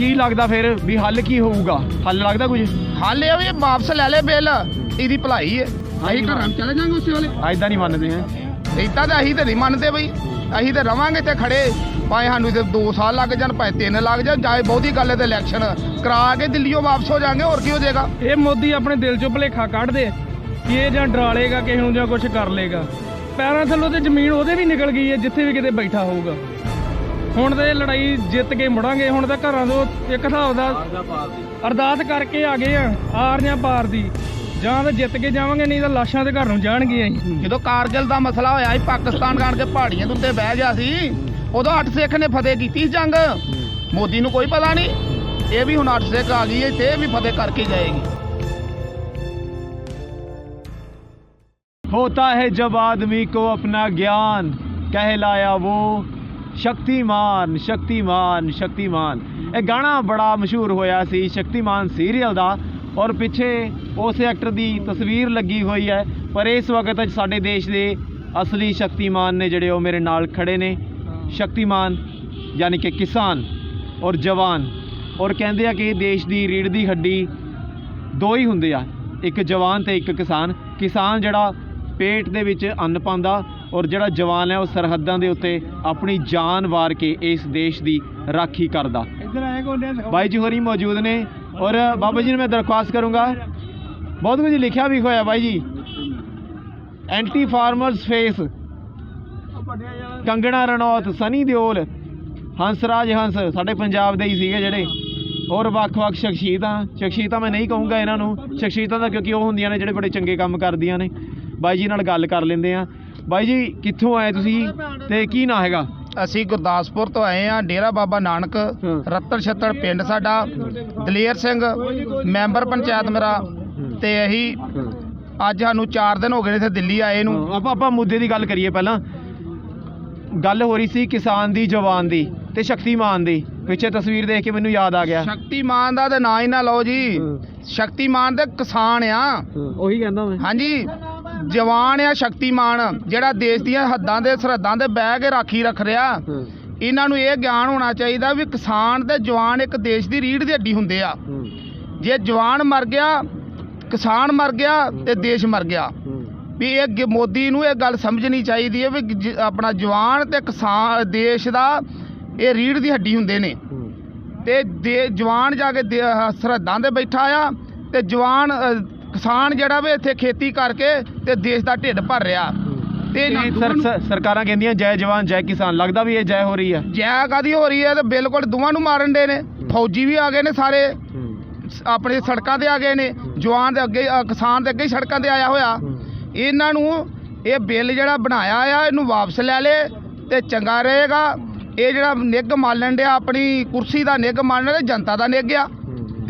ਕੀ ਲੱਗਦਾ ਫਿਰ ਵੀ ਹੱਲ ਕੀ ਹੋਊਗਾ? ਹੱਲ ਲੱਗਦਾ ਕੁਝ? ਹਾਲੇ ਇਹ ਵੀ ਵਾਪਸ ਲੈ ਲੈ ਬਿੱਲ। ਇਹਦੀ ਭਲਾਈ ਹੈ। ਅਸੀਂ ਘਰਾਂ ਨੂੰ ਚਲੇ ਜਾਾਂਗੇ ਉਸੇ ਵੇਲੇ। ਐਦਾਂ ਨਹੀਂ ਮੰਨਦੇ ਹੈ। ਇਦਾਂ ਤਾਂ ਅਸੀਂ ਤੇ ਨਹੀਂ ਮੰਨਦੇ ਬਈ। ਅਸੀਂ ਤੇ ਰਵਾਂਗੇ ਤੇ ਖੜੇ। ਭਾਵੇਂ ਸਾਨੂੰ ਤੇ 2 ਸਾਲ ਲੱਗ ਜਾਣ ਭਾਵੇਂ 3 ਲੱਗ ਜਾਣ ਜਾਏ ਬਹੁਤੀ ਗੱਲ ਹੈ ਤੇ ਇਲੈਕਸ਼ਨ ਕਰਾ ਕੇ ਦਿੱਲੀੋਂ ਵਾਪਸ ਹੋ ਜਾਾਂਗੇ ਹੋਰ ਕੀ ਹੋ ਜਾਏਗਾ? ਇਹ ਮੋਦੀ ਆਪਣੇ ਦਿਲ ਚੋਂ ਭਲੇਖਾ ਕੱਢ ਦੇ ਕਿ ਇਹ ਜਾਂ ਡਰਾਲੇਗਾ ਕਿਸੇ ਨੂੰ ਜਾਂ ਕੁਝ ਕਰ ਲੇਗਾ ਪੈਰਾਂ ਥੱਲੋਂ ਤੇ ਜ਼ਮੀਨ ਉਹਦੇ ਵੀ ਨਿਕਲ ਗਈ ਹੈ ਜਿੱਥੇ ਵੀ ਕਿਤੇ ਬੈਠਾ ਹੋਊਗਾ। ਹੁਣ ਤੇ ਇਹ ਲੜਾਈ ਜਿੱਤ ਕੇ ਮੁੜਾਂਗੇ ਹੁਣ ਤਾਂ ਘਰਾਂ ਤੋਂ ਇੱਕ ਹਿਸਾਬ ਦਾ ਅਰਦਾਸ ਕਰਕੇ ਆ ਗਏ ਆ ਆਰ ਜਾਂ ਪਾਰ ਦੀ ਜਾਂ ਤਾਂ ਜਿੱਤ ਕੇ ਜਾਵਾਂਗੇ ਨਹੀਂ ਤਾਂ ਲਾਸ਼ਾਂ ਦੇ ਘਰ ਨੂੰ ਜਾਣਗੇ ਅਸੀਂ ਜਦੋਂ ਕਾਰਗਿਲ ਦਾ ਮਸਲਾ ਹੋਇਆ ਸੀ ਪਾਕਿਸਤਾਨ ਗਾਣ ਕੇ ਪਹਾੜੀਆਂ ਦੇ ਉੱਤੇ ਬਹਿ ਗਿਆ ਸੀ ਉਦੋਂ ਅੱਠ ਸਿੱਖ ਨੇ ਫਤਿਹ ਕੀਤੀ ਸੀ ਜੰਗ ਮੋਦੀ ਨੂੰ ਕੋਈ ਪਤਾ ਨਹੀਂ ਇਹ ਵੀ ਹੁਣ ਅੱਠ ਸਿੱਖ ਆ ਗਈ ਹੈ ਤੇ ਇਹ ਵੀ ਫਤਿਹ ਕਰਕੇ ਜਾਏਗੀ होता है जब आदमी को अपना ज्ञान कहलाया वो ਸ਼ਕਤੀਮਾਨ ਸ਼ਕਤੀਮਾਨ ਸ਼ਕਤੀਮਾਨ। ਇਹ ਗਾਣਾ ਬੜਾ ਮਸ਼ਹੂਰ ਹੋਇਆ ਸੀ ਸ਼ਕਤੀਮਾਨ ਸੀਰੀਅਲ ਦਾ। ਔਰ ਪਿੱਛੇ ਉਸ ਐਕਟਰ ਦੀ ਤਸਵੀਰ ਲੱਗੀ ਹੋਈ ਹੈ। ਪਰ ਇਸ ਵਕਤ ਸਾਡੇ ਦੇਸ਼ ਦੇ ਅਸਲੀ ਸ਼ਕਤੀਮਾਨ ਨੇ ਜਿਹੜੇ ਉਹ ਮੇਰੇ ਨਾਲ ਖੜੇ ਨੇ। ਸ਼ਕਤੀਮਾਨ ਯਾਨੀ ਕਿ ਕਿਸਾਨ ਔਰ ਜਵਾਨ। ਔਰ ਕਹਿੰਦੇ ਆ ਕਿ ਦੇਸ਼ ਦੀ ਰੀੜ ਦੀ ਹੱਡੀ ਦੋ ਹੀ ਹੁੰਦੇ ਆ। ਇੱਕ ਜਵਾਨ ਤੇ ਇੱਕ ਕਿਸਾਨ। ਕਿਸਾਨ ਜਿਹੜਾ ਪੇਟ ਦੇ ਵਿੱਚ ਅੰਨ ਪਾਉਂਦਾ ਔਰ ਜਿਹੜਾ ਜਵਾਨ ਹੈ ਉਹ ਸਰਹੱਦਾਂ ਦੇ ਉੱਤੇ ਆਪਣੀ ਜਾਨ ਵਾਰ ਕੇ ਇਸ ਦੇਸ਼ ਦੀ ਰਾਖੀ ਕਰਦਾ। ਇੱਧਰ ਆਏ ਕੋਨੇ ਬਾਈ ਜੀ ਹੋਰੀ ਮੌਜੂਦ ਨੇ ਔਰ ਬਾਬਾ ਜੀ ਨੂੰ ਮੈਂ ਦਰਖਾਸਤ ਕਰੂੰਗਾ। ਬਹੁਤ ਕੁਝ ਲਿਖਿਆ ਵੀ ਹੋਇਆ ਬਾਈ ਜੀ। Anti farmers face Kangana Ranaut Sunny Deol Hansraj Hans ਸਾਡੇ ਪੰਜਾਬ ਦੇ ਹੀ ਸੀਗੇ ਜਿਹੜੇ। ਔਰ ਵੱਖ-ਵੱਖ ਸ਼ਖਸੀਅਤਾਂ ਸ਼ਖਸੀਅਤਾਂ ਮੈਂ ਨਹੀਂ ਕਹੂੰਗਾ ਇਹਨਾਂ ਨੂੰ। ਸ਼ਖਸੀਅਤਾਂ ਦਾ ਕਿਉਂਕਿ ਉਹ ਹੁੰਦੀਆਂ ਨੇ ਜਿਹੜੇ ਬੜੇ ਚੰਗੇ ਕੰਮ ਕਰਦੀਆਂ ਨੇ। ਬਾਈ ਜੀ ਨਾਲ ਗੱਲ ਕਰ ਲੈਂਦੇ ਆ ਬਾਈ ਜੀ ਕਿੱਥੋਂ ਆਏ ਤੁਸੀਂ? ਤੇ ਕੀ ਨਾਂ ਹੈਗਾ? ਅਸੀਂ ਗੁਰਦਾਸਪੁਰ ਤੋਂ ਆਏ ਆ ਡੇਰਾ ਬਾਬਾ ਨਾਨਕ। ਰਤਨ ਛੱਤੜ ਪਿੰਡ ਸਾਡਾ। ਦਲੇਰ ਸਿੰਘ ਮੈਂਬਰ ਪੰਚਾਇਤ ਮੇਰਾ। ਤੇ ਅਸੀਂ ਅੱਜ ਸਾਨੂੰ 4 ਦਿਨ ਹੋ ਗਏ ਨੇ ਇੱਥੇ ਦਿੱਲੀ ਆਏ ਨੂੰ। ਆਪਾਂ ਆਪਾਂ ਮੁੱਦੇ ਦੀ ਗੱਲ ਕਰੀਏ ਪਹਿਲਾਂ। ਗੱਲ ਹੋ ਰਹੀ ਸੀ ਕਿਸਾਨ ਦੀ ਜਵਾਨ ਦੀ ਤੇ ਸ਼ਕਤੀਮਾਨ ਦੀ। ਪਿੱਛੇ ਤਸਵੀਰ ਦੇਖ ਕੇ ਮੈਨੂੰ ਯਾਦ ਆ ਗਿਆ। ਸ਼ਕਤੀਮਾਨ ਦਾ ਤੇ ਨਾਂ ਹੀ ਨਾ ਲਓ ਜੀ। ਸ਼ਕਤੀਮਾਨ ਤੇ ਕਿਸਾਨ ਆ। ਉਹੀ ਕਹਿੰਦਾ ਮੈਂ। ਹਾਂਜੀ। ਜਵਾਨ ਆ ਸ਼ਕਤੀਮਾਨ ਜਿਹੜਾ ਦੇਸ਼ ਦੀਆਂ ਹੱਦਾਂ ਦੇ ਸਰਹੱਦਾਂ ਤੇ ਬਹਿ ਕੇ ਰਾਖੀ ਰੱਖ ਰਿਹਾ ਇਹਨਾਂ ਨੂੰ ਇਹ ਗਿਆਨ ਹੋਣਾ ਚਾਹੀਦਾ ਵੀ ਕਿਸਾਨ ਤੇ ਜਵਾਨ ਇੱਕ ਦੇਸ਼ ਦੀ ਰੀੜ ਦੀ ਹੱਡੀ ਹੁੰਦੇ ਆ। ਜੇ ਜਵਾਨ ਮਰ ਗਿਆ ਕਿਸਾਨ ਮਰ ਗਿਆ ਤੇ ਦੇਸ਼ ਮਰ ਗਿਆ। ਵੀ ਇਹ ਮੋਦੀ ਨੂੰ ਇਹ ਗੱਲ ਸਮਝਣੀ ਚਾਹੀਦੀ ਹੈ ਵੀ ਆਪਣਾ ਜਵਾਨ ਤੇ ਕਿਸਾਨ ਦੇਸ਼ ਦਾ ਇਹ ਰੀੜ ਦੀ ਹੱਡੀ ਹੁੰਦੇ ਨੇ। ਤੇ ਦੇ ਜਵਾਨ ਜਾ ਕੇ ਦੇ- ਸਰਹੱਦਾਂ ਤੇ ਬੈਠਾ ਆ ਤੇ ਜਵਾਨ ਕਿਸਾਨ ਜਿਹੜਾ ਵੀ ਇੱਥੇ ਖੇਤੀ ਕਰਕੇ ਤੇ ਦੇਸ਼ ਦਾ ਢਿੱਡ ਭਰ ਰਿਹਾ। ਤੇ ਇਹ ਸਰ- ਸਰ- ਸਰਕਾਰਾਂ ਕਹਿੰਦੀਆਂ ਜੈ ਜਵਾਨ ਜੈ ਕਿਸਾਨ। ਲੱਗਦਾ ਵੀ ਇਹ ਜੈ ਹੋ ਰਹੀ ਹੈ। ਜੈ ਕਾਦੀ ਹੋ ਰਹੀ ਹੈ? ਤੇ ਬਿਲਕੁਲ ਦੋਵਾਂ ਨੂੰ ਮਾਰਨ ਦੇ ਨੇ। ਫੌਜੀ ਵੀ ਆ ਗਏ ਨੇ ਸਾਰੇ। ਸ- ਆਪਣੇ ਸੜਕਾਂ ਤੇ ਆ ਗਏ ਨੇ। ਜਵਾਨ ਦੇ ਅੱਗੇ ਅ, ਕਿਸਾਨ ਦੇ ਅੱਗੇ ਹੀ ਸੜਕਾਂ ਤੇ ਆਇਆ ਹੋਇਆ। ਇਹਨਾਂ ਨੂੰ ਇਹ ਬਿੱਲ ਜਿਹੜਾ ਬਣਾਇਆ ਆ ਇਹਨੂੰ ਵਾਪਸ ਲੈ ਲੇ ਤੇ ਚੰਗਾ ਰਹੇਗਾ। ਇਹ ਜਿਹੜਾ ਨਿੱਘ ਮਾਲਣ ਡਿਆ ਆਪਣੀ ਕੁਰਸੀ ਦਾ ਨਿੱਘ ਮਾਲਣ ਤੇ ਜਨਤਾ ਦਾ ਨਿੱਘ ਆ।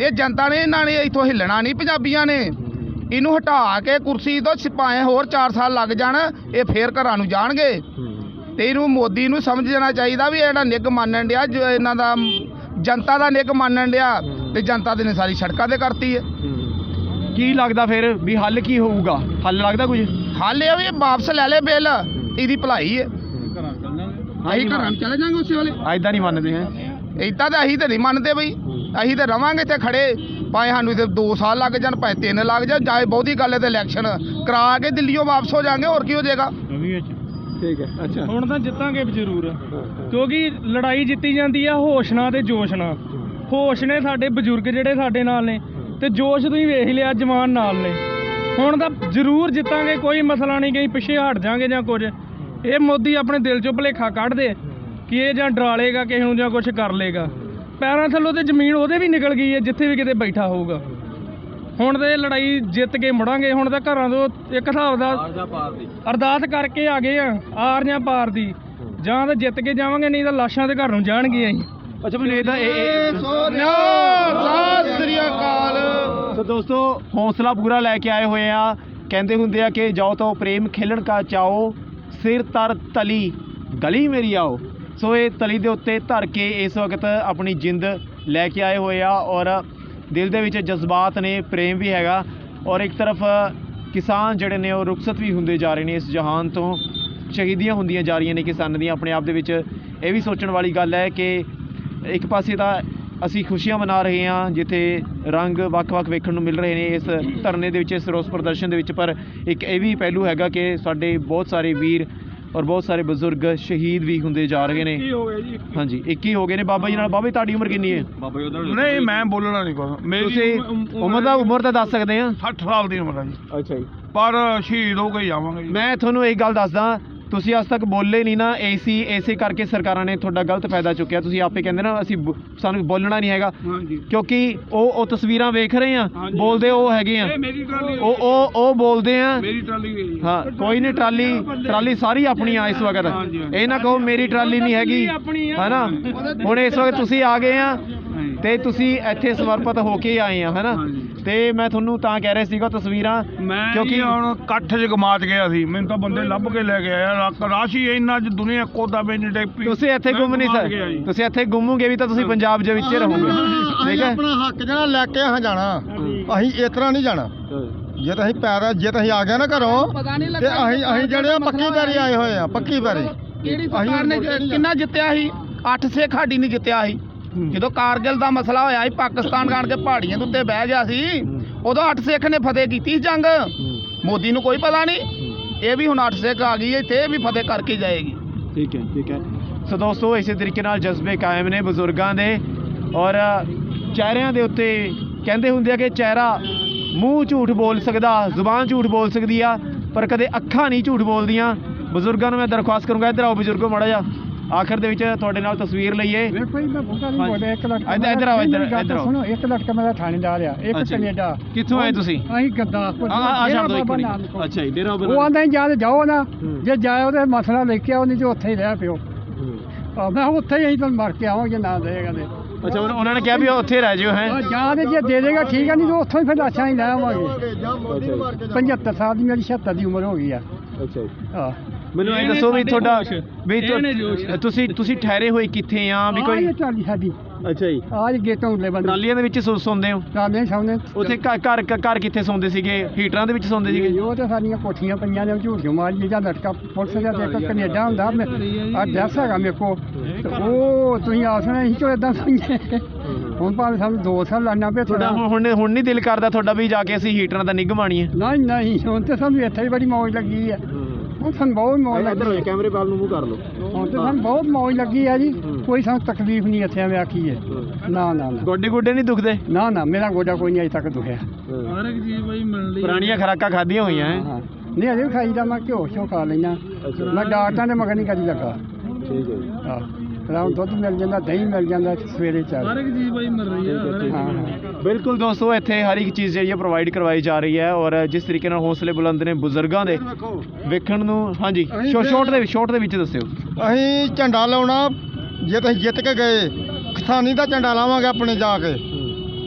ਇਹ ਜਨਤਾ ਨੇ ਇਹਨਾਂ ਨੇ ਇੱਥੋਂ ਹਿੱਲਣਾ ਨਹੀਂ ਪੰਜਾਬੀਆਂ ਨੇ। ਇਹਨੂੰ ਹਟਾ ਕੇ ਕੁਰਸੀ ਤੋਂ ਸਿਪਾਏ ਹੋਰ 4 ਸਾਲ ਲੱਗ ਜਾਣ ਇਹ ਫੇਰ ਘਰਾਂ ਨੂੰ ਜਾਣਗੇ। ਤੇ ਇਹਨੂੰ ਮੋਦੀ ਨੂੰ ਸਮਝ ਜਾਣਾ ਚਾਹੀਦਾ ਵੀ ਇਹ ਜਿਹੜਾ ਨਿੱਘ ਮੰਨਣ ਡਿਆ ਜੋ ਇਹਨਾਂ ਦਾ ਜਨਤਾ ਦਾ ਨਿੱਘ ਮੰਨਣ ਡਿਆ ਤੇ ਜਨਤਾ ਦੇ ਨੇ ਸਾਰੀ ਸੜਕਾਂ ਤੇ ਕਰਤੀ ਹੈ। ਕੀ ਲੱਗਦਾ ਫਿਰ ਵੀ ਹੱਲ ਕੀ ਹੋਊਗਾ? ਹੱਲ ਲੱਗਦਾ ਕੁਝ? ਹਾਲੇ ਇਹ ਵੀ ਵਾਪਸ ਲੈ ਲੈ ਬਿੱਲ ਇਹਦੀ ਭਲਾਈ ਹੈ। ਅਸੀਂ ਘਰਾਂ ਚਲੇ ਜਾਾਂਗੇ ਉਸੇ ਵੇਲੇ। ਐਦਾਂ ਨਹੀਂ ਮੰਨਦੇ ਹੈ। ਇਦਾਂ ਤਾਂ ਅਸੀਂ ਤੇ ਨਹੀਂ ਮੰਨਦੇ ਬਈ। ਅਸੀਂ ਤੇ ਰਵਾਂਗੇ ਤੇ ਖੜੇ। ਭਾਵੇਂ ਸਾਨੂੰ ਤੇ 2 ਸਾਲ ਲੱਗ ਜਾਣ ਭਾਵੇਂ 3 ਲੱਗ ਜਾਣ ਜਾਏ ਬਹੁਤੀ ਗੱਲ ਹੈ ਤੇ ਇਲੈਕਸ਼ਨ ਕਰਾ ਕੇ ਦਿੱਲੀੋਂ ਵਾਪਸ ਹੋ ਜਾਾਂਗੇ ਹੋਰ ਕੀ ਹੋ ਜਾਏਗਾ? ਠੀਕ ਹੈ ਅੱਛਾ। ਹੁਣ ਤਾਂ ਜਿੱਤਾਂਗੇ ਜ਼ਰੂਰ। ਕਿਉਂਕਿ ਲੜਾਈ ਜਿੱਤੀ ਜਾਂਦੀ ਆ ਹੋਸ਼ ਨਾਲ ਤੇ ਜੋਸ਼ ਨਾਲ। ਹੋਸ਼ ਨੇ ਸਾਡੇ ਬਜ਼ੁਰਗ ਜਿਹੜੇ ਸਾਡੇ ਨਾਲ ਨੇ ਤੇ ਜੋਸ਼ ਤੁਸੀਂ ਵੇਖ ਹੀ ਲਿਆ ਜਵਾਨ ਨਾਲ ਨੇ। ਹੁਣ ਤਾਂ ਜ਼ਰੂਰ ਜਿੱਤਾਂਗੇ ਕੋਈ ਮਸਲਾ ਨਹੀਂ ਕਹੀਂ ਪਿੱਛੇ ਹਟ ਜਾਾਂਗੇ ਜਾਂ ਕੁਝ। ਇਹ ਮੋਦੀ ਆਪਣੇ ਦਿਲ ਚੋਂ ਭਲੇਖਾ ਕੱਢ ਦੇ ਕਿ ਇਹ ਜਾਂ ਡਰਾਲੇਗਾ ਕਿਸੇ ਨੂੰ ਜਾਂ ਕੁਝ ਕਰ ਲੇਗਾ। ਪੈਰਾਂ ਥੱਲੋਂ ਤੇ ਜ਼ਮੀਨ ਉਹਦੇ ਵੀ ਨਿਕਲ ਗਈ ਹੈ ਜਿੱਥੇ ਵੀ ਕਿਤੇ ਬੈਠਾ ਹੋਊਗਾ। ਹੁਣ ਤੇ ਲੜਾਈ ਜਿੱਤ ਕੇ ਮੁੜਾਂਗੇ ਹੁਣ ਤਾਂ ਘਰਾਂ ਤੋਂ ਇੱਕ ਹਿਸਾਬ ਦਾ ਅਰਦਾਸ ਕਰਕੇ ਆ ਗਏ ਆ ਆਰ ਜਾਂ ਪਾਰ ਦੀ। ਜਾਂ ਤਾਂ ਜਿੱਤ ਕੇ ਜਾਵਾਂਗੇ ਨਹੀਂ ਤਾਂ ਲਾਸ਼ਾਂ ਦੇ ਘਰ ਨੂੰ ਜਾਣਗੇ ਅਸੀਂ ਅੱਛਾ ਮੈਨੂੰ ਇਹ ਤਾਂ ਇਹ- ਇਹ ਸੋਨਿਆ ਸਤਿ ਸ੍ਰੀ ਅਕਾਲ। ਸੋ ਦੋਸਤੋ ਹੌਸਲਾ ਪੂਰਾ ਲੈ ਕੇ ਆਏ ਹੋਏ ਆ। ਕਹਿੰਦੇ ਹੁੰਦੇ ਆ ਕਿ ਜਾਓ ਤਾਂ ਪ੍ਰੇਮ ਖੇਲਣ ਕਾ ਚਾਓ ਸਿਰ ਤਰ ਤਲੀ ਗਲੀ ਮੇਰੀ ਆਓ। ਸੋ ਇਹ ਤਲੀ ਦੇ ਉੱਤੇ ਧਰ ਕੇ ਇਸ ਵਕਤ ਆਪਣੀ ਜਿੰਦ ਲੈ ਕੇ ਆਏ ਹੋਏ ਆ ਔਰ ਦਿਲ ਦੇ ਵਿੱਚ ਜਜ਼ਬਾਤ ਨੇ, ਪ੍ਰੇਮ ਵੀ ਹੈਗਾ ਔਰ ਇੱਕ ਤਰਫ ਕਿਸਾਨ ਜਿਹੜੇ ਨੇ ਉਹ ਰੁਖਸਤ ਵੀ ਹੁੰਦੇ ਜਾ ਰਹੇ ਨੇ ਇਸ ਜਹਾਨ ਤੋਂ, ਸ਼ਹੀਦੀਆਂ ਹੁੰਦੀਆਂ ਜਾ ਰਹੀਆਂ ਨੇ ਕਿਸਾਨਾਂ ਦੀਆਂ, ਆਪਣੇ ਆਪ ਦੇ ਵਿੱਚ ਇਹ ਵੀ ਸੋਚਣ ਵਾਲੀ ਗੱਲ ਹੈ ਕਿ ਇੱਕ ਪਾਸੇ ਤਾਂ ਅਸੀਂ ਖੁਸ਼ੀਆਂ ਮਨਾ ਰਹੇ ਹਾਂ, ਜਿੱਥੇ ਰੰਗ ਵੱਖ-ਵੱਖ ਵੇਖਣ ਨੂੰ ਮਿਲ ਰਹੇ ਨੇ ਇਸ ਧਰਨੇ ਦੇ ਵਿੱਚ, ਇਸ ਰੋਸ ਪ੍ਰਦਰਸ਼ਨ ਦੇ ਵਿੱਚ, ਪਰ ਇੱਕ ਇਹ ਵੀ ਪਹਿਲੂ ਹੈਗਾ ਕਿ ਸਾਡੇ ਬਹੁਤ ਸਾਰੇ ਵੀਰ ਔਰ ਬਹੁਤ ਸਾਰੇ ਬਜ਼ੁਰਗ ਸ਼ਹੀਦ ਵੀ ਹੁੰਦੇ ਜਾ ਰਹੇ ਨੇ। ਹੋ ਗਿਆ ਜੀ ਹਾਂਜੀ 21 ਹੋ ਗਏ ਨੇ ਬਾਬਾ ਜੀ ਨਾਲ। ਬਾਬਾ ਜੀ ਤੁਹਾਡੀ ਉਮਰ ਕਿੰਨੀ ਹੈ? ਨਹੀਂ ਮੈਂ ਬੋਲਣਾ ਨਹੀਂ ਕੁਛ। ਮੇਰੀ ਤੁਸੀਂ ਉਮਰ ਦਾ ਉਮਰ ਤਾਂ ਦੱਸ ਸਕਦੇ ਆ? 60 ਸਾਲ ਦੀ ਉਮਰ ਹੈ ਜੀ। ਅੱਛਾ ਜੀ। ਪਰ ਸ਼ਹੀਦ ਹੋ ਕੇ ਜਾਵਾਂਗੇ ਜੀ। ਮੈਂ ਤੁਹਾਨੂੰ ਇੱਕ ਗੱਲ ਦੱਸਦਾ ਤੁਸੀਂ ਅੱਜ ਤੱਕ ਬੋਲੇ ਨਹੀਂ ਨਾ ਏਸੀ ਏਸੇ ਕਰਕੇ ਸਰਕਾਰਾਂ ਨੇ ਤੁਹਾਡਾ ਗਲਤ ਫਾਇਦਾ ਚੁੱਕਿਆ। ਤੁਸੀਂ ਆਪੇ ਕਹਿੰਦੇ ਨਾ ਅਸੀਂ ਬ- ਸਾਨੂੰ ਬੋਲਣਾ ਨਹੀਂ ਹੈਗਾ। ਹਾਂਜੀ। ਕਿਉਂਕਿ ਉਹ ਉਹ ਤਸਵੀਰਾਂ ਵੇਖ ਰਹੇ ਆ ਹਾਂਜੀ। ਬੋਲਦੇ ਉਹ ਹੈਗੇ ਆ। ਇਹ ਮੇਰੀ ਟਰਾਲੀ ਉਹ ਉਹ ਉਹ ਬੋਲਦੇ ਆ। ਮੇਰੀ ਟਰਾਲੀ ਹੈ ਕੋਈ ਨਹੀਂ ਟਰਾਲੀ ਟਰਾਲੀ ਸਾਰੀ ਆਪਣੀ ਆ ਇਸ ਵਕਤ। ਹਾਂਜੀ, ਹਾਂਜੀ। ਇਹ ਨਾ ਕਹੋ ਮੇਰੀ ਟਰਾਲੀ ਨਹੀਂ ਹੈਗੀ। ਹੈਨਾ? ਹੁਣ ਇਸ ਵਕਤ ਤੁਸੀਂ ਆ ਗਏ ਆ। ਤੇ ਤੁਸੀਂ ਇੱਥੇ ਸਮਰਪਿਤ ਹੋ ਕੇ ਆਏ ਆ ਹੈਨਾ? ਹਾਂਜੀ। ਤੇ ਮੈਂ ਤੁਹਾਨੂੰ ਤਾਂ ਕਹਿ ਰਿਹਾ ਸੀਗਾ ਤਸਵੀਰਾਂ ਮੈਂ ਕਿਉਂਕਿ- ਕਿਉਂਕਿ ਹੁਣ ਇਕੱਠ 'ਚ ਗਮਾਚ ਗਿਆ ਸੀ। ਮੈਨੂੰ ਤਾਂ ਬੰਦੇ ਲੱਭ ਕੇ ਲੈ ਕੇ ਆਇਆ। ਰਾ- ਰਾਸ਼ੀ ਇੰਨਾ ਚ ਦੁਨੀਆ ਕੋਦਾ ਬੇ ਨਹੀਂ ਡੇਪੀ ਤੁਸੀਂ ਇੱਥੇ ਗੁੰਮ ਨਹੀਂ ਸਕਦੇ ਤੁਸੀਂ ਇੱਥੇ ਗੁੰਮੋਗੇ ਵੀ ਤਾਂ ਤੁਸੀਂ ਪੰਜਾਬ ਦੇ ਵਿੱਚ ਹੀ ਰਹੋਗੇ। ਠੀਕ ਹੈ? ਆਪਣਾ ਹੱਕ ਜਿਹੜਾ ਲੈ ਕੇ ਹਾਂ ਜਾਣਾ। ਅਸੀਂ ਇਸ ਤਰ੍ਹਾਂ ਨਹੀਂ ਜਾਣਾ। ਜੇ ਤਾਂ ਅਸੀਂ ਪੈਰ ਜੇ ਤਾਂ ਅਸੀਂ ਆ ਗਏ ਨਾ ਘਰੋਂ ਤੇ ਅਸੀਂ ਅਸੀਂ ਜਿਹੜੇ ਆ ਪੱਕੀ ਪੈਰੀ ਆਏ ਹੋਏ ਆ ਪੱਕੀ ਪੈਰੀ। ਕਿਹੜੀ ਸਰਕਾਰ ਨੇ ਜ- ਕਿੰਨਾ ਜਿੱਤਿਆ ਸੀ? ਅੱਠ ਸਿੱਖ ਸਾਡੀ ਨਹੀਂ ਜਿੱਤਿਆ ਸੀ। ਜਦੋਂ ਕਾਰਗਿਲ ਦਾ ਮਸਲਾ ਹੋਇਆ ਸੀ ਪਾਕਿਸਤਾਨ ਗਾਣ ਕੇ ਪਹਾੜੀਆਂ ਦੇ ਉੱਤੇ ਬਹਿ ਗਿਆ ਸੀ ਉਦੋਂ ਅੱਠ ਸਿੱਖ ਨੇ ਫਤਿਹ ਕੀਤੀ ਜੰਗ। ਮੋਦੀ ਨੂੰ ਕੋਈ ਪਤਾ ਨਹੀਂ। ਇਹ ਵੀ ਹੁਣ ਅੱਠ ਸਿੱਖ ਆ ਗਈ ਇਹ ਵੀ ਫਤਿਹ ਕਰਕੇ ਜਾਏਗੀ। ਠੀਕ ਹੈ ਠੀਕ ਹੈ। ਸੋ ਦੋਸਤੋ ਇਸੇ ਤਰੀਕੇ ਨਾਲ ਜਜ਼ਬੇ ਕਾਇਮ ਨੇ ਬਜ਼ੁਰਗਾਂ ਦੇ ਔਰ ਚਿਹਰਿਆਂ ਦੇ ਉੱਤੇ ਕਹਿੰਦੇ ਹੁੰਦੇ ਆ ਕਿ ਚਿਹਰਾ ਮੂੰਹ ਝੂਠ ਬੋਲ ਸਕਦਾ ਜ਼ੁਬਾਨ ਝੂਠ ਬੋਲ ਸਕਦੀ ਆ ਪਰ ਕਦੇ ਅੱਖਾਂ ਨਹੀਂ ਝੂਠ ਬੋਲਦੀਆਂ। ਬਜ਼ੁਰਗਾਂ ਨੂੰ ਮੈਂ ਦਰਖਾਸਤ ਕਰੂੰਗਾ ਇੱਧਰ ਆਓ ਬਜ਼ੁਰਗੋ ਮਾੜਾ ਜਾ ਆਖਰ ਦੇ ਵਿੱਚ ਤੁਹਾਡੇ ਨਾਲ ਤਸਵੀਰ ਲਈਏ। ਵੇਖੋ ਜੀ ਮੈਂ ਬੁੱਢਾ। ਨਹੀਂ ਬੋਲਿਆ ਇੱਕ ਲੜਕਾ ਇੱਧਰ- ਇੱਧਰ ਆਓ, ਇੱਧਰ- ਆਓ। ਸੁਣੋ ਇੱਕ ਲੜਕਾ ਮੇਰਾ ਥਾਣੇਦਾਰ ਆ ਇੱਕ। ਕੈਨੇਡਾ। ਕਿੱਥੋਂ ਆਏ ਤੁਸੀਂ? ਅਸੀਂ ਗੁਰਦਾਸਪੁਰ ਆ ਇੱਕ ਮਿੰਟ। ਅੱਛਾ ਜੀ ਡੇਰਾ ਉਹ ਆਂਦਾ ਜਦ ਜਾਓ ਨਾ ਹੂੰ। ਜੇ ਜਾਇਓ ਤੇ ਮਸਲਾ ਲੈ ਕੇ ਆਓ ਨਹੀਂ ਤੇ ਉੱਥੇ ਹੀ ਰਹਿ ਪਿਓ। ਆ, ਮੈਂ ਕਿਹਾ ਉੱਥੇ ਹੀ ਅਸੀਂ ਤੁਹਾਨੂੰ ਮਰ ਕੇ ਆਵਾਂਗੇ ਨਾ ਦੇਗਾ ਤੇ। ਅੱਛਾ ਉਹਨਾਂ ਨੇ ਕਿਹਾ ਵੀ ਉੱਥੇ ਰਹਿ ਜਿਓ ਹੈ? ਜਾਂ ਤੇ ਜੇ ਦੇ ਦੇਗਾ ਠੀਕ ਆ ਨਹੀਂ ਤੇ ਉੱਥੋਂ ਹੀ ਫਿਰ ਲਾਸ਼ਾਂ ਹੀ ਲੈ ਆਵਾਂਗੇ। ਜਾਂ ਮੋਦੀ ਨੂੰ ਮਾਰ ਕੇ 75 ਸਾਲ ਦੀ ਮੇਰੀ 76 ਦੀ ਉਮਰ ਹੋ ਗਈ ਆ। ਅੱਛਾ ਜੀ। ਆ ਮੈਨੂੰ ਇਹ ਦੱਸੋ ਵੀ ਤੁਹਾਡਾ। ਵੀ ਤੁਸੀਂ ਤੁਸੀਂ ਠਹਿਰੇ ਹੋਏ ਕਿੱਥੇ ਆ? ਵੀ ਆਹ ਕੋਈ ਟਰਾਲੀ ਸਾਡੀ। ਅੱਛਾ ਜੀ। ਆਜ ਗੇਟੋਂ ਉਰਲੇ ਬੰਦੇ। ਟਰਾਲੀਆਂ ਦੇ ਵਿੱਚ ਸੌ- ਸੌਂਦੇ ਹੋ? ਟਰਾਲੇ ਸਾਹਮਣੇ ਉੱਥੇ ਘਰ ਘਰ ਘਰ ਕਿੱਥੇ ਸੌਂਦੇ ਸੀਗੇ? ਹੀਟਰਾਂ ਦੇ ਵਿੱਚ ਸੌਂਦੇ ਸੀਗੇ? ਉਹ ਤੇ ਸਾਡੀਆਂ ਕੋਠੀਆਂ ਪਈਆਂ ਨੇ ਝੂਠ ਕਿਉਂ ਮਾਰੀ ਜਾਂ ਲਟਕਾ ਪੁਲਿਸ ਦਾ ਤੇ ਇੱਕ ਕੈਨੇਡਾ ਹੁੰਦਾ ਮੈਂ ਆ ਡਰੈਸ ਹੈਗਾ ਮੇਰੇ ਕੋ ਤੇ ਉਹ ਤੁਸੀਂ ਆਸਣਾ ਅਸੀਂ ਚੋ ਇਦਾਂ ਸੰਗੇ ਹੁਣ ਭਾਵੇਂ ਸਾਨੂੰ 2 ਸਾਲ ਲੜਨਾ ਪਿਆ ਤੁਹਾਡਾ ਹੁਣ ਹੁਣ- ਹੁਣ ਨਹੀਂ ਦਿਲ ਕਰਦਾ ਤੁਹਾਡਾ ਵੀ ਜਾ ਕੇ ਅਸੀਂ ਹੀਟਰਾਂ ਦਾ ਨਿੱਘ ਮਾਣੀਏ ਨਹੀਂ ਨਹੀਂ ਹੁਣ ਤੇ ਸਾਨੂੰ ਇੱਥੇ ਹੀ ਬੜੀ ਮੌਜ ਲੱਗੀ ਹੈ। ਹੁਣ ਸਾਨੂੰ ਬਹੁਤ ਮੌਜ ਲੱਗੀ। ਹੈ। ਕੈਮਰੇ ਵੱਲ ਨੂੰ ਮੂੰਹ ਕਰ ਲਓ। ਹੁਣ ਤੇ ਸਾਨੂੰ ਬਹੁਤ ਮੌਜ ਲੱਗੀ ਹੈ ਜੀ। ਕੋਈ ਸਾਨੂੰ ਤਕਲੀਫ ਨਹੀਂ ਇੱਥੇ ਐਵੇਂ ਆਖੀਏ ਨਾ ਨਾ ਨਾ। ਗੋਡੇ ਗੋਡੇ ਨਹੀਂ ਦੁਖਦੇ? ਨਾ ਨਾ ਮੇਰਾ ਗੋਡਾ ਕੋਈ ਨਹੀਂ ਅਜੇ ਤੱਕ ਦੁਖਿਆ। ਹਰ ਇੱਕ ਚੀਜ਼ ਬਾਈ ਮਿਲ ਰਹੀ ਪੁਰਾਣੀਆਂ ਖਰਾਕਾਂ ਖਾਧੀਆਂ ਹੋਈਆਂ ਹੈ? ਹਾਂ ਨਹੀਂ ਅਜੇ ਵੀ ਖਾਈਦਾ ਮੈਂ ਘਿਓ ਸ਼ੋ ਖਾ ਲੈਣਾ ਮੈਂ ਡਾਕਟਰਾਂ ਦੇ ਮਗਰ ਨਹੀਂ ਕਦੀ ਲੱਗਾ। ਠੀਕ ਹੈ ਜੀ। ਹਾਂ। ਰਾਉਂ ਦੁੱਧ ਮਿਲ ਜਾਂਦਾ ਦਹੀਂ ਮਿਲ ਜਾਂਦਾ ਸਵੇਰੇ ਚਾਹ ਇੱਕ ਚੀਜ਼ ਬਾਈ ਮਿਲ ਰਹੀ ਹਰ ਇੱਕ ਹਾਂ ਬਿਲਕੁਲ ਦੋਸਤੋ ਇੱਥੇ ਹਰ ਇੱਕ ਚੀਜ਼ ਜਿਹੜੀ ਹੈ ਪ੍ਰੋਵਾਈਡ ਕਰਵਾਈ ਜਾ ਰਹੀ ਹੈ ਔਰ ਜਿਸ ਤਰੀਕੇ ਨਾਲ ਹੌਸਲੇ ਬੁਲੰਦ ਨੇ ਬਜ਼ੁਰਗਾਂ ਦੇ ਵੇਖਣ ਨੂੰ ਹਾਂਜੀ ਸ਼ੋ- ਸ਼ੋਰਟ ਦੇ ਵਿੱਚ ਸ਼ੋਰਟ ਦੇ ਵਿੱਚ ਦੱਸਿਓ। ਅਸੀਂ ਝੰਡਾ ਲਾਉਣਾ ਜੇ ਤਾਂ ਅਸੀਂ ਜਿੱਤ ਕੇ ਗਏ ਕਿਸਾਨੀ ਦਾ ਝੰਡਾ ਲਾਵਾਂਗੇ ਆਪਣੇ ਜਾ ਕੇ।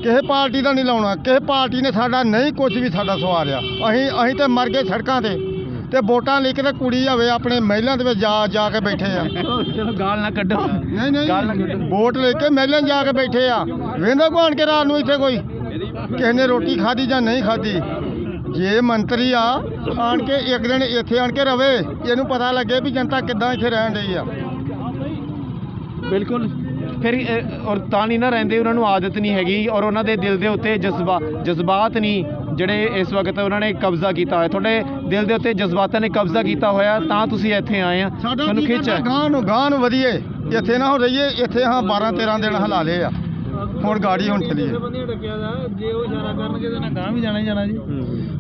ਕਿਸੇ ਪਾਰਟੀ ਦਾ ਨਹੀਂ ਲਾਉਣਾ ਕਿਸੇ ਪਾਰਟੀ ਨੇ ਸਾਡਾ ਨਹੀਂ ਕੁਝ ਵੀ ਸਾਡਾ ਸਵਾਰਿਆ। ਅਸੀਂ ਅਸੀਂ ਤੇ ਮਰ ਗਏ ਸੜਕਾਂ ਤੇ। ਤੇ ਵੋਟਾਂ ਲੈ ਕੇ ਤੇ ਕੁੜੀ ਹੋਵੇ ਆਪਣੇ ਮਹਿਲਾਂ ਦੇ ਵਿੱਚ ਜਾ ਜਾ ਕੇ ਬੈਠੇ ਆ। ਚਲੋ ਗਾਲ ਨਾ ਕੱਢੋ। ਨਹੀਂ ਗੱਲ ਨਾ ਨਹੀਂ ਕੱਢੋ। ਵੋਟ ਲੈ ਕੇ ਮਹਿਲਾਂ ਜਾ ਕੇ ਬੈਠੇ ਆ। ਵੇਂਦਾ ਭਾਣ ਕੇ ਰਾਤ ਨੂੰ ਇੱਥੇ ਕੋਈ? ਕਿਸੇ ਨੇ ਰੋਟੀ ਖਾਧੀ ਜਾਂ ਨਹੀਂ ਖਾਧੀ? ਜੇ ਮੰਤਰੀ ਆ ਆਣ ਕੇ ਇੱਕ ਦਿਨ ਇੱਥੇ ਆਣ ਕੇ ਰਵੇ ਇਹਨੂੰ ਪਤਾ ਲੱਗੇ ਵੀ ਜਨਤਾ ਕਿੱਦਾਂ ਇੱਥੇ ਰਹਿਣ ਰਹੀ ਆ। ਬਿਲਕੁਲ। ਫਿਰ ਔਰ ਤਾਂ ਨਹੀਂ ਨਾ ਰਹਿੰਦੇ ਉਹਨਾਂ ਨੂੰ ਆਦਤ ਨਹੀਂ ਹੈਗੀ ਔਰ ਉਹਨਾਂ ਦੇ ਦਿਲ ਦੇ ਉੱਤੇ ਜਜ਼ਬਾ ਜਜ਼ਬਾਤ ਨਹੀਂ। ਜਿਹੜੇ ਇਸ ਵਕਤ ਉਹਨਾਂ ਨੇ ਕਬਜ਼ਾ ਕੀਤਾ ਹੋਇਆ ਤੁਹਾਡੇ ਦਿਲ ਦੇ ਉੱਤੇ ਜਜ਼ਬਾਤਾਂ ਨੇ ਕਬਜ਼ਾ ਕੀਤਾ ਹੋਇਆ ਤਾਂ ਤੁਸੀਂ ਇੱਥੇ ਆਏ ਆ। ਸਾਡਾ ਤੁਹਾਨੂੰ ਖਿੱਚ ਹੈ। ਗਾਂ ਨੂੰ ਗਾਂ ਨੂੰ ਵਧੀਏ। ਇੱਥੇ ਨਾ ਹੋ ਰਹੀਏ ਇੱਥੇ ਹਾਂ 12 13 ਦਿਨ ਹਲਾ ਲਏ ਆ। ਹੁਣ ਗਾੜੀ ਹੁਣ ਚਲੀਏ। ਬੰਦੀਆਂ ਡੱਕਿਆ ਦਾ ਜੇ ਉਹ ਇਸ਼ਾਰਾ ਕਰਨਗੇ ਤੇ ਨਾ ਗਾਂ ਵੀ ਜਾਣਾ ਹੀ ਜਾਣਾ ਜੀ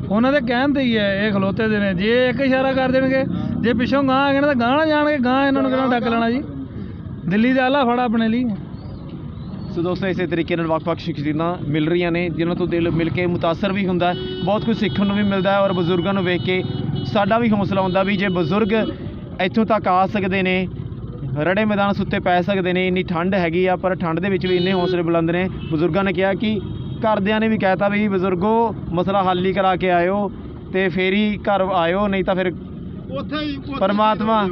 ਉਹਨਾਂ ਦੇ ਕਹਿਣ ਤੇ ਹੀ ਹੈ ਇਹ ਖਲੋਤੇ ਦੇ ਨੇ। ਜੇ ਇੱਕ ਇਸ਼ਾਰਾ ਕਰ ਦੇਣਗੇ ਜੇ ਪਿੱਛੋਂ ਗਾਂ ਆ ਗਏ ਨਾ ਤਾਂ ਗਾਂ ਨਾ ਜਾਣਗੇ। ਗਾਂ ਇਹਨਾਂ ਨੂੰ ਕਿਹਨਾਂ ਡੱਕ ਲੈਣਾ ਜੀ? ਦਿੱਲੀ ਦਾ ਆਲਾ ਫੜਾ ਆਪਣੇ ਲਈ। ਸੋ ਦੋਸਤੋ ਇਸੇ ਤਰੀਕੇ ਨਾਲ ਵੱਖ-ਵੱਖ ਸ਼ਖਸੀਅਤਾਂ ਮਿਲ ਰਹੀਆਂ ਨੇ ਜਿਨ੍ਹਾਂ ਤੋਂ ਦਿਲ ਮਿਲ ਕੇ ਮੁਤਾਸਰ ਵੀ ਹੁੰਦਾ ਬਹੁਤ ਕੁਝ ਸਿੱਖਣ ਨੂੰ ਵੀ ਮਿਲਦਾ ਹੈ ਔਰ ਬਜ਼ੁਰਗਾਂ ਨੂੰ ਵੇਖ ਕੇ ਸਾਡਾ ਵੀ ਹੌਸਲਾ ਹੁੰਦਾ ਵੀ ਜੇ ਬਜ਼ੁਰਗ ਇੱਥੋਂ ਤੱਕ ਆ ਸਕਦੇ ਨੇ ਰੜੇ ਮੈਦਾਨ ਸੁੱਤੇ ਪੈ ਸਕਦੇ ਨੇ ਇੰਨੀ ਠੰਡ ਹੈਗੀ ਆ ਪਰ ਠੰਡ ਦੇ ਵਿੱਚ ਵੀ ਇੰਨੇ ਹੌਸਲੇ ਬੁਲੰਦ ਨੇ ਬਜ਼ੁਰਗਾਂ ਨੇ ਕਿਹਾ ਕਿ ਘਰਦਿਆਂ ਨੇ ਵੀ ਕਹਿਤਾ ਵੀ ਬਜ਼ੁਰਗੋ ਮਸਲਾ ਹੱਲ ਹੀ ਕਰਾ ਕੇ ਆਇਓ ਤੇ ਫੇਰ ਹੀ ਘਰ ਆਇਓ ਨਹੀਂ ਤਾਂ ਫਿਰ ਉੱਥੇ ਹੀ ਪਰਮਾਤਮਾ।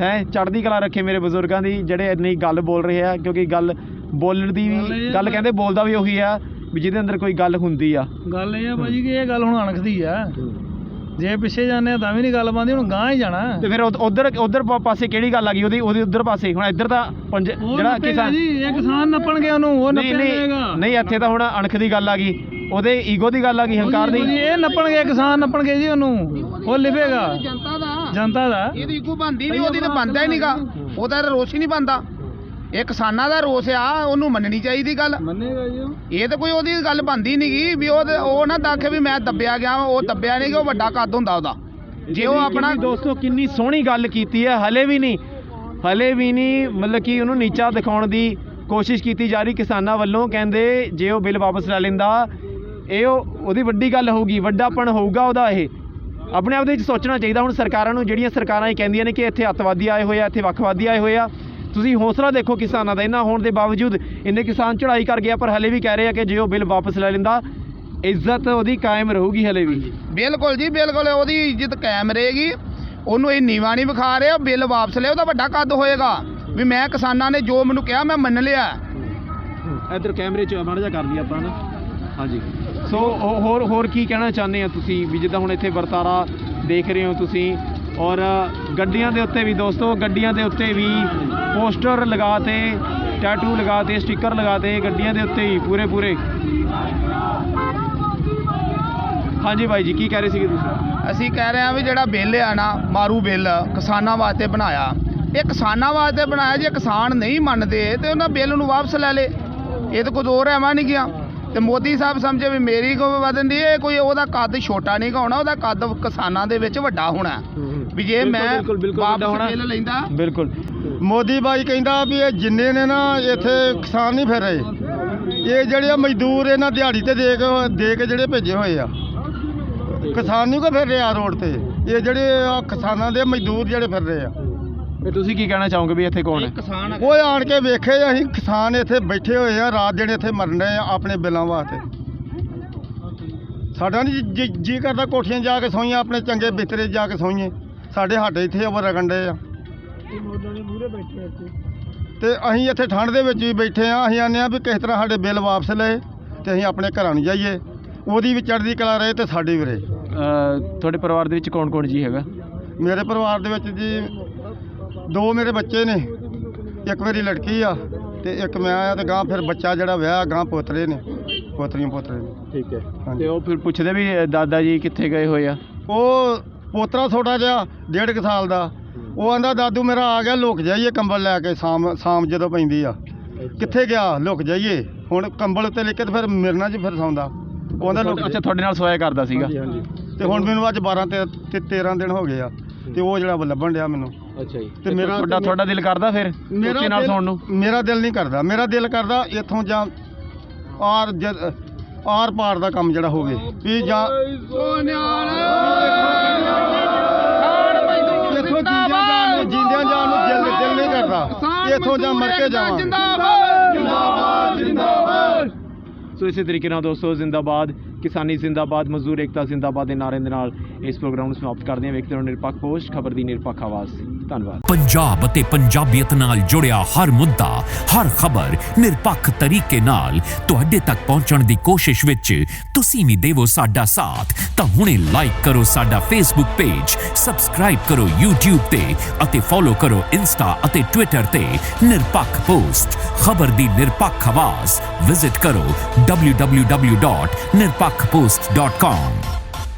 ਹੈ ਚੜ੍ਹਦੀ ਕਲਾ ਰੱਖੇ ਮੇਰੇ ਬਜ਼ੁਰਗਾਂ ਦੀ ਜਿਹੜੇ ਇੰਨੀ ਗੱਲ ਬੋਲ ਰਹੇ ਆ ਕਿਉਂਕਿ ਗੱਲ ਬੋਲਣ ਦੀ ਵੀ ਗੱਲ ਕਹਿੰਦੇ ਬੋਲਦਾ ਵੀ ਉਹੀ ਆ ਵੀ ਜਿਹਦੇ ਅੰਦਰ ਕੋਈ ਗੱਲ ਹੁੰਦੀ ਆ। ਗੱਲ ਇਹ ਆ ਭਾਜੀ ਕਿ ਇਹ ਗੱਲ ਹੁਣ ਅਣਖਦੀ ਆ। ਜੇ ਪਿੱਛੇ ਜਾਂਦੇ ਆ ਤਾਂ ਵੀ ਨਹੀਂ ਗੱਲ ਬੰਦੀ ਹੁਣ ਗਾਂ ਹੀ ਜਾਣਾ। ਤੇ ਫਿਰ ਉਧਰ ਉਧਰ ਪਾਸੇ ਕਿਹੜੀ ਗੱਲ ਆ ਗਈ? ਉਹਦੀ ਉਹਦੀ ਉਧਰ ਪਾਸੇ। ਹੁਣ ਇੱਧਰ ਤਾਂ ਪੰਜ ਜਿਹੜਾ ਕਿਸਾਨ ਜੀ ਇਹ ਕਿਸਾਨ ਨੱਪਣਗੇ ਉਹਨੂੰ ਉਹ ਨੱਪਿਆ ਨਹੀਂ ਜਾਏਗਾ ਨਹੀਂ ਇੱਥੇ ਤਾਂ ਹੁਣ ਅਣਖ ਦੀ ਗੱਲ ਆ ਗਈ। ਉਹਦੇ ਈਗੋ ਦੀ ਗੱਲ ਆ ਗਈ ਹੰਕਾਰ ਦੀ। ਇਹ ਨੱਪਣਗੇ ਕਿਸਾਨ ਨੱਪਣਗੇ ਜੀ ਉਹਨੂੰ। ਉਹ ਲਿਵੇਗਾ ਜਨਤਾ ਦਾ। ਜਨਤਾ ਦਾ। ਇਹਦੀ ਇਕੋ ਬੰਦੀ ਨਹੀਂ ਉਹਦੀ ਤਾਂ ਬੰਦਾ ਹੀ ਨਹੀਂਗਾ ਉਹਦਾ ਤਾਂ ਰੋਸ ਹੀ ਨਹੀਂ ਬੰਦਾ ਇਹ ਕਿਸਾਨਾਂ ਦਾ ਰੋਸ ਆ ਉਹਨੂੰ ਮੰਨਣੀ ਚਾਹੀਦੀ ਗੱਲ। ਮੰਨੇਗਾ ਜੀ ਉਹ। ਇਹ ਤਾਂ ਕੋਈ ਉਹਦੀ ਗੱਲ ਬੰਦੀ ਨਹੀਂਗੀ ਵੀ ਉਹ ਉਹ ਨਾ ਦਾਖੇ ਵੀ ਮੈਂ ਦੱਬਿਆ ਗਿਆ ਉਹ ਦੱਬਿਆ ਨਹੀਂ ਕਿ ਉਹ ਵੱਡਾ ਕੱਦ ਹੁੰਦਾ ਉਹਦਾ। ਜੇ ਉਹ ਆਪਣਾ ਦੋਸਤੋ ਕਿੰਨੀ ਸੋਹਣੀ ਗੱਲ ਕੀਤੀ ਹੈ ਹਲੇ ਵੀ ਨਹੀਂ ਹਲੇ ਵੀ ਨਹੀਂ ਮਤਲਬ ਕਿ ਉਹਨੂੰ ਨੀਚਾ ਦਿਖਾਉਣ ਦੀ ਕੋਸ਼ਿਸ਼ ਕੀਤੀ ਜਾ ਰਹੀ ਕਿਸਾਨਾਂ ਵੱਲੋਂ ਕਹਿੰਦੇ ਜੇ ਉਹ ਬਿੱਲ ਵਾਪਸ ਲੈ ਲੈਂਦਾ ਇਹ ਉਹ ਉਹਦੀ ਵੱਡੀ ਗੱਲ ਹੋਊਗੀ ਵੱਡਾਪਣ ਹੋਊਗਾ ਉਹਦਾ ਇਹ। ਆਪਣੇ ਆਪ ਦੇ ਵਿੱਚ ਸੋਚਣਾ ਚਾਹੀਦਾ ਹੁਣ ਸਰਕਾਰਾਂ ਨੂੰ ਜਿਹੜੀਆਂ ਸਰਕਾਰਾਂ ਇਹ ਕਹਿੰਦੀਆਂ ਨੇ ਕਿ ਇੱਥੇ ਅੱਤਵਾਦੀ ਆਏ ਹੋਏ ਆ ਇੱਥੇ ਵੱਖਵਾਦੀ ਆਏ ਹੋਏ ਆ ਤੁਸੀਂ ਹੌਸਲਾ ਦੇਖੋ ਕਿਸਾਨਾਂ ਦਾ ਇਹਨਾਂ ਹੋਣ ਦੇ ਬਾਵਜੂਦ ਇੰਨੇ ਕਿਸਾਨ ਚੜ੍ਹਾਈ ਕਰ ਗਿਆ ਪਰ ਹਲੇ ਵੀ ਕਹਿ ਰਹੇ ਆ ਕਿ ਜੇ ਉਹ ਬਿੱਲ ਵਾਪਸ ਲੈ ਲੈਂਦਾ ਇੱਜ਼ਤ ਉਹਦੀ ਕਾਇਮ ਰਹੂਗੀ ਹਲੇ ਵੀ। ਬਿਲਕੁਲ ਜੀ ਬਿਲਕੁਲ ਉਹਦੀ ਇੱਜ਼ਤ ਕਾਇਮ ਰਹੇਗੀ। ਉਹਨੂੰ ਇਹ ਨੀਵਾ ਨਹੀਂ ਵਿਖਾ ਰਿਹਾ ਬਿੱਲ ਵਾਪਸ ਲੈ ਉਹਦਾ ਵੱਡਾ ਕੱਦ ਹੋਏਗਾ। ਵੀ ਮੈਂ ਕਿਸਾਨਾਂ ਨੇ ਜੋ ਮੈਨੂੰ ਕਿਹਾ ਮੈਂ ਮੰਨ ਲਿਆ। ਇੱਧਰ ਕੈਮਰੇ 'ਚ ਮਾੜਾ ਜਿਹਾ ਕਰ ਲਈ ਆਪਾਂ ਨਾ। ਹਾਂਜੀ। ਸੋ ਹੋਰ ਹੋਰ ਕੀ ਕਹਿਣਾ ਚਾਹੁੰਦੇ ਆ ਤੁਸੀਂ? ਵੀ ਜਿੱਦਾਂ ਹੁਣ ਇੱਥੇ ਵਰਤਾਰਾ ਦੇਖ ਰਹੇ ਹੋ ਤੁਸੀਂ ਔਰ ਗੱਡੀਆਂ ਦੇ ਉੱਤੇ ਵੀ ਦੋਸਤੋ ਗੱਡੀਆਂ ਦੇ ਉੱਤੇ ਵੀ ਪੋਸਟਰ ਲਗਾਤੇ ਟੈਟੂ ਲਗਾਤੇ ਸਟicker ਲਗਾਤੇ ਗੱਡੀਆਂ ਦੇ ਉੱਤੇ ਹੀ ਪੂਰੇ ਪੂਰੇ। ਹਾਂਜੀ ਬਾਈ ਜੀ ਕੀ ਕਹਿ ਰਹੇ ਸੀਗੇ ਤੁਸੀਂ? ਅਸੀਂ ਕਹਿ ਰਹੇ ਹਾਂ ਵੀ ਜਿਹੜਾ ਬਿੱਲ ਆ ਨਾ ਮਾਰੂ ਬਿੱਲ ਕਿਸਾਨਾਂ ਵਾਸਤੇ ਬਣਾਇਆ। ਇਹ ਕਿਸਾਨਾਂ ਵਾਸਤੇ ਬਣਾਇਆ ਜੇ ਕਿਸਾਨ ਨਹੀਂ ਮੰਨਦੇ ਤੇ ਉਹਨਾਂ ਬਿੱਲ ਨੂੰ ਵਾਪਸ ਲੈ ਲੇ। ਇਹ ਤਾਂ ਕੁਝ ਹੋਰ ਐਵੇਂ ਨਹੀਂ ਗਿਆ। ਤੇ ਮੋਦੀ ਸਾਹਿਬ ਸਮਝੇ ਵੀ ਮੇਰੀ ਕੋ ਵਧਣ ਦੀ ਇਹ ਕੋਈ ਉਹਦਾ ਕੱਦ ਛੋਟਾ ਨਹੀਂ ਹੋਣਾ ਉਹਦਾ ਕੱਦ ਕਿਸਾਨਾਂ ਦੇ ਵਿੱਚ ਵੱਡਾ ਹੋਣਾ। ਵੀ ਜੇ ਮੈਂ ਬਿਲਕੁਲ, ਬਿਲਕੁਲ ਵੱਡਾ ਵਾਪਸ। ਬਿੱਲ ਲੈਂਦਾ। ਬਿਲਕੁਲ। ਮੋਦੀ ਬਾਈ ਕਹਿੰਦਾ ਵੀ ਇਹ ਜਿੰਨੇ ਨੇ ਨਾ ਇੱਥੇ ਕਿਸਾਨ ਨਹੀਂ ਫਿਰ ਰਹੇ। ਇਹ ਜਿਹੜੇ ਮਜ਼ਦੂਰ ਇਹਨਾਂ ਦਿਹਾੜੀ ਤੇ ਦੇ ਕੇ ਦੇ ਕੇ ਜਿਹੜੇ ਭੇਜੇ ਹੋਏ ਆ। ਕਿਸਾਨ ਨਹੀਂ ਕੋ ਫਿਰ ਰਿਹਾ ਰੋਡ ਤੇ। ਇਹ ਜਿਹੜੇ ਆ ਕਿਸਾਨਾਂ ਦੇ ਮਜ਼ਦੂਰ ਜਿਹੜੇ ਫਿਰ ਰਹੇ ਆ। ਤੇ ਤੁਸੀਂ ਕੀ ਕਹਿਣਾ ਚਾਹੋਗੇ ਵੀ ਇੱਥੇ ਕੌਣ ਹੈ? ਕਿਸਾਨ ਉਹ ਆਣ ਕੇ ਵੇਖੇ ਅਸੀਂ ਕਿਸਾਨ ਇੱਥੇ ਬੈਠੇ ਹੋਏ ਆ ਰਾਤ ਦਿਨ ਇੱਥੇ ਮਰਨ ਆ ਆਪਣੇ ਬਿੱਲਾਂ ਵਾਸਤੇ। ਸਾਡਾ ਨਹੀਂ ਜੀ ਕਰਦਾ ਕੋਠੀਆਂ ਜਾ ਕੇ ਸੋਈਏ ਆਪਣੇ ਚੰਗੇ ਬਿਸਤਰੇ ਜਾ ਕੇ ਸੋਈਏ। ਸਾਡੇ ਸਾਡੇ ਇੱਥੇ ਉਹ ਰਗੰਡੇ ਆ। ਤੇ ਅਸੀਂ ਇੱਥੇ ਠੰਡ ਦੇ ਵਿੱਚ ਵੀ ਬੈਠੇ ਆ ਅਸੀਂ ਆਨੇ ਆ ਵੀ ਕਿਸ ਤਰ੍ਹਾਂ ਸਾਡੇ ਬਿੱਲ ਵਾਪਸ ਲਏ ਤੇ ਅਸੀਂ ਆਪਣੇ ਘਰਾਂ ਨੂੰ ਜਾਈਏ। ਉਹਦੀ ਵੀ ਚੜ੍ਹਦੀ ਕਲਾ ਰਹੇ ਤੇ ਸਾਡੀ ਵੀ ਰਹੇ। ਅਹ ਤੁਹਾਡੇ ਪਰਿਵਾਰ ਦੇ ਵਿੱਚ ਕੌਣ ਕੌਣ ਜੀ ਹੈਗਾ? ਮੇਰੇ ਪਰਿਵਾਰ ਦੇ ਵਿੱਚ ਜੀ ਦੋ ਮੇਰੇ ਬੱਚੇ ਨੇ ਇੱਕ ਮੇਰੀ ਲੜਕੀ ਆ ਤੇ ਇੱਕ ਮੈਂ ਆ ਤੇ ਗਾਂ ਫਿਰ ਬੱਚਾ ਜਿਹੜਾ ਵਿਆਹ ਗਾਂ ਪੋਤਰੇ ਨੇ ਪੋਤਰੀਆਂ ਪੋਤਰੇ ਨੇ। ਠੀਕ ਹੈ। ਹਾਂਜੀ। ਤੇ ਉਹ ਫਿਰ ਪੁੱਛਦੇ ਵੀ ਦਾਦਾ ਜੀ ਕਿੱਥੇ ਗਏ ਹੋਏ ਆ? ਉਹ ਪੋਤਰਾ ਛੋਟਾ ਜਿਹਾ ਡੇਢ ਕੁ ਸਾਲ ਦਾ। ਉਹ ਆਂਦਾ ਦਾਦੂ ਮੇਰਾ ਆ ਗਿਆ ਲੁਕ ਜਾਈਏ ਕੰਬਲ ਲੈ ਕੇ ਸ਼ਾਮ ਸ਼ਾਮ ਜਦੋਂ ਪੈਂਦੀ ਆ। ਕਿੱਥੇ ਗਿਆ? ਲੁਕ ਜਾਈਏ। ਹੁਣ ਕੰਬਲ ਉੱਤੇ ਲੈ ਕੇ ਤੇ ਫਿਰ ਮਿਰਨਾ 'ਚ ਫਿਰ ਸੌਂਦਾ। ਉਹ ਆਂਦਾ ਲੁਕ ਅੱਛਾ ਤੁਹਾਡੇ ਨਾਲ ਸੋਇਆ ਕਰਦਾ ਸੀਗਾ। ਤੇ ਹੁਣ ਮੈਨੂੰ ਅੱਜ 12 ਤੇ ਤੇ 13 ਦਿਨ ਹੋ ਗਏ ਆ। ਤੇ ਉਹ ਜਿਹੜਾ ਲੱਭਣ ਡਿਆ ਮੈਨੂੰ। ਅੱਛਾ ਜੀ। ਤੇ ਮੇਰਾ ਤੁਹਾਡਾ ਤੁਹਾਡਾ ਦਿਲ ਕਰਦਾ ਫਿਰ ਉੱਥੇ ਨਾਲ ਸੌਣ ਨੂੰ? ਮੇਰਾ ਦਿਲ ਨਹੀਂ ਕਰਦਾ। ਮੇਰਾ ਦਿਲ ਕਰਦਾ ਇੱਥੋਂ ਜਾਂ ਆਰ ਜ- ਆਰ ਪਾਰ ਦਾ ਕੰਮ ਜਿਹੜਾ ਹੋਵੇ ਵੀ ਜਾਂ ਇੱਥੋਂ ਜਿੰਦਿਆਂ ਜਾਣ ਨੂੰ ਜਿੰਦਿਆਂ ਜਾਣ ਨੂੰ ਦਿਲ ਦਿਲ ਨਹੀਂ ਕਰਦਾ। ਇੱਥੋਂ ਜਾਂ ਮਰ ਕੇ ਜਾਵਾਂ ਜਿੰਦਾਬਾਦ ਜਿੰਦਾਬਾਦ। ਸੋ ਇਸੇ ਤਰੀਕੇ ਨਾਲ ਦੋਸਤੋ, ਜ਼ਿੰਦਾਬਾਦ, ਕਿਸਾਨੀ ਜ਼ਿੰਦਾਬਾਦ, ਮਜ਼ਦੂਰ ਏਕਤਾ ਜ਼ਿੰਦਾਬਾਦ ਦੇ ਨਾਅਰੇ ਦੇ ਨਾਲ ਇਸ ਪ੍ਰੋਗਰਾਮ ਨੂੰ ਸਮਾਪਤ ਕਰਦੇ ਹਾਂ। ਵੇਖਦੇ ਰਹੋ ਨਿਰਪੱਖ ਪੋਸਟ, ਖਬਰ ਦੀ ਨਿਰਪੱਖ ਆਵਾਜ਼। ਧੰਨਵਾਦ। ਪੰਜਾਬ ਅਤੇ ਪੰਜਾਬੀਅਤ ਨਾਲ ਜੁੜਿਆ ਹਰ ਮੁੱਦਾ, ਹਰ ਖਬਰ ਨਿਰਪੱਖ ਤਰੀਕੇ ਨਾਲ ਤੁਹਾਡੇ ਤੱਕ ਪਹੁੰਚਣ ਦੀ ਕੋਸ਼ਿਸ਼ ਵਿੱਚ ਤੁਸੀਂ ਵੀ ਦੇਵੋ ਸਾਡਾ ਸਾਥ। ਤਾਂ ਹੁਣੇ ਲਾਈਕ ਕਰੋ ਸਾਡਾ ਫੇਸਬੁੱਕ ਪੇਜ ਸਬਸਕ੍ਰਾਈਬ ਕਰੋ YouTube ਤੇ ਅਤੇ ਫੋਲੋ ਕਰੋ ਇੰਸਟਾ ਅਤੇ ਟਵਿੱਟਰ ਤੇ ਨਿਰਪੱਖ ਪੋਸਟ। ਖਬਰ ਦੀ ਨਿਰਪੱਖ ਆਵਾਜ਼ ਵਿਜ਼ਿਟ ਕਰੋ। www.nirpakpost.com.